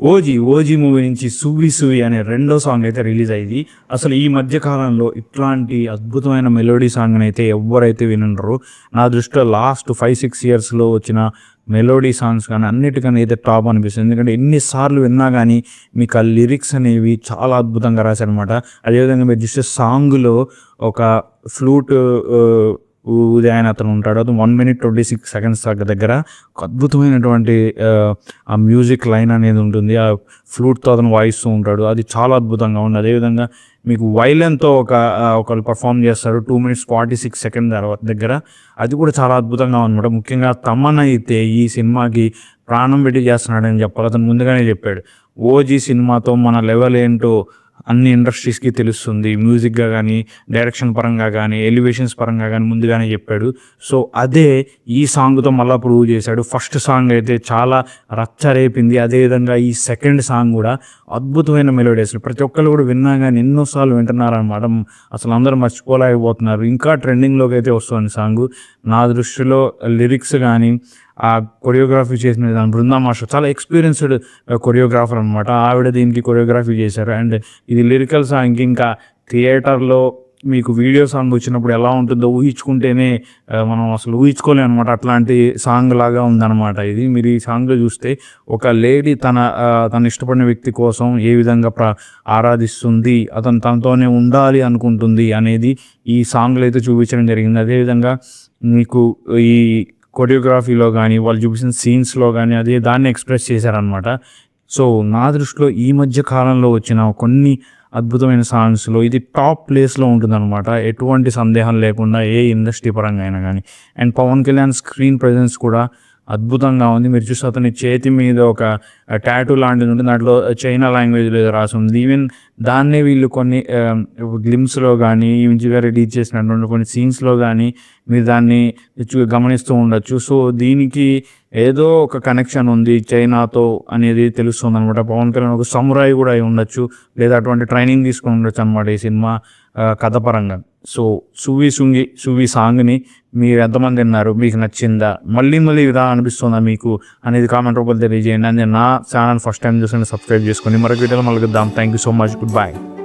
OG OG movie నుంచి సువి సువి అనే రెండో సాంగ్ అయితే రిలీజ్ అయ్యింది అసలు ఈ మధ్య కాలంలో ఇట్లాంటి అద్భుతమైన మెలోడీ సాంగ్ అయితే ఎవరైతే వినుండరు నా దృష్టిలో లాస్ట్ ఫైవ్ సిక్స్ ఇయర్స్లో వచ్చిన మెలోడీ సాంగ్స్ కానీ అన్నిటికన్నా అయితే టాప్ అనిపిస్తుంది. ఎందుకంటే ఎన్నిసార్లు విన్నా కానీ మీకు ఆ లిరిక్స్ అనేవి చాలా అద్భుతంగా రాశారనమాట అదేవిధంగా మీరు చూస్తే సాంగ్లో ఒక ఫ్లూట్ ఉదయం అతను ఉంటాడు. అతను one minute twenty six seconds దగ్గర. ఒక అద్భుతమైనటువంటి ఆ, మ్యూజిక్ లైన్ అనేది ఉంటుంది. ఆ ఫ్లూట్తో అతను వాయిస్తూ ఉంటాడు. అది చాలా అద్భుతంగా ఉంది. అదేవిధంగా మీకు వైలెన్తో ఒక ఒకరు పర్ఫామ్ చేస్తారు two minutes forty six second తర్వాత దగ్గర. అది కూడా చాలా అద్భుతంగా ఉందన్నమాట. ముఖ్యంగా తమన్ అయితే ఈ సినిమాకి ప్రాణం పెట్టి చేస్తున్నాడని చెప్పాలి. అతను ముందుగానే చెప్పాడు. ఓజీ సినిమాతో మన లెవెల్ ఏంటో అన్ని ఇండస్ట్రీస్కి తెలుస్తుంది. మ్యూజిక్గా కానీ డైరెక్షన్ పరంగా కానీ ఎలివేషన్స్ పరంగా కానీ ముందుగానే చెప్పాడు. సో అదే ఈ సాంగ్తో మళ్ళీ ప్రూవ్ చేశాడు. ఫస్ట్ సాంగ్ అయితే చాలా రచ్చ రేపింది అదేవిధంగా ఈ సెకండ్ సాంగ్ కూడా అద్భుతమైన మెలోడీ అసలు. ప్రతి ఒక్కరు కూడా విన్నా కానీ ఎన్నోసార్లు వింటున్నారనమాట అసలు అందరూ మర్చిపోలేకపోతున్నారు. ఇంకా ట్రెండింగ్లోకి అయితే వస్తుంది సాంగ్. నా దృష్టిలో లిరిక్స్ కానీ ఆ కొరియోగ్రఫీ చేసిన దాని బృందా మాస్టర్ చాలా ఎక్స్పీరియన్స్డ్ కొరియోగ్రాఫర్ అనమాట ఆవిడ దీనికి కొరియోగ్రఫీ చేశారు. అండ్ ఇది లిరికల్ సాంగ్. ఇంకా థియేటర్లో మీకు వీడియో సాంగ్ వచ్చినప్పుడు ఎలా ఉంటుందో ఊహించుకుంటేనే మనం అసలు ఊహించుకోలేము అనమాట అట్లాంటి సాంగ్ లాగా ఉందన్నమాట ఇది. మీరు ఈ సాంగ్లో చూస్తే ఒక లేడీ తన తను ఇష్టపడిన వ్యక్తి కోసం ఏ విధంగా ప్ర ఆరాధిస్తుంది అతను తనతోనే ఉండాలి అనుకుంటుంది అనేది ఈ సాంగ్లో అయితే చూపించడం జరిగింది. అదేవిధంగా మీకు ఈ కొరియోగ్రఫీలో కానీ వాళ్ళు చూపించిన సీన్స్లో కానీ అదే దాన్ని ఎక్స్ప్రెస్ చేశారనమాట సో నా దృష్టిలో ఈ మధ్య కాలంలో వచ్చిన కొన్ని అద్భుతమైన సాంగ్స్లో ఇది టాప్ ప్లేస్లో ఉంటుందన్నమాట. ఎటువంటి సందేహం లేకుండా ఏ ఇండస్ట్రీ పరంగా అయినా కానీ and Pawan Kalyan screen presence కూడా అద్భుతంగా ఉంది. మీరు చూస్తే అతని చేతి మీద ఒక టాటూ లాంటిది ఉంటుంది. దాంట్లో చైనా లాంగ్వేజ్లో ఏదో రాసి ఉంది. ఈవెన్ దాన్నే వీళ్ళు కొన్ని గ్లిమ్స్లో కానీ ఈవెన్గా రిలీజ్ చేసినటువంటి కొన్ని సీన్స్లో కానీ మీరు దాన్ని గమనిస్తూ ఉండొచ్చు. సో దీనికి ఏదో ఒక కనెక్షన్ ఉంది చైనాతో అనేది తెలుస్తుంది అనమాట పవన్ కళ్యాణ్ ఒక సమురాయి కూడా అయి ఉండొచ్చు. లేదా అటువంటి ట్రైనింగ్ తీసుకొని ఉండొచ్చు అనమాట ఈ సినిమా కథపరంగా కథ పరంగా. సో సువి సుంగి సువి సాంగ్ని మీరు ఎంతమంది విన్నారు? మీకు నచ్చిందా? మళ్ళీ మళ్ళీ ఇలా అనిపిస్తుందా మీకు? అనేది కామెంట్ రూపంలో తెలియజేయండి. అండ్ నా ఛానల్ ఫస్ట్ టైం చూసి సబ్స్క్రైబ్ చేసుకొని మరొక వీడియోలో మళ్ళీ thank you so much good bye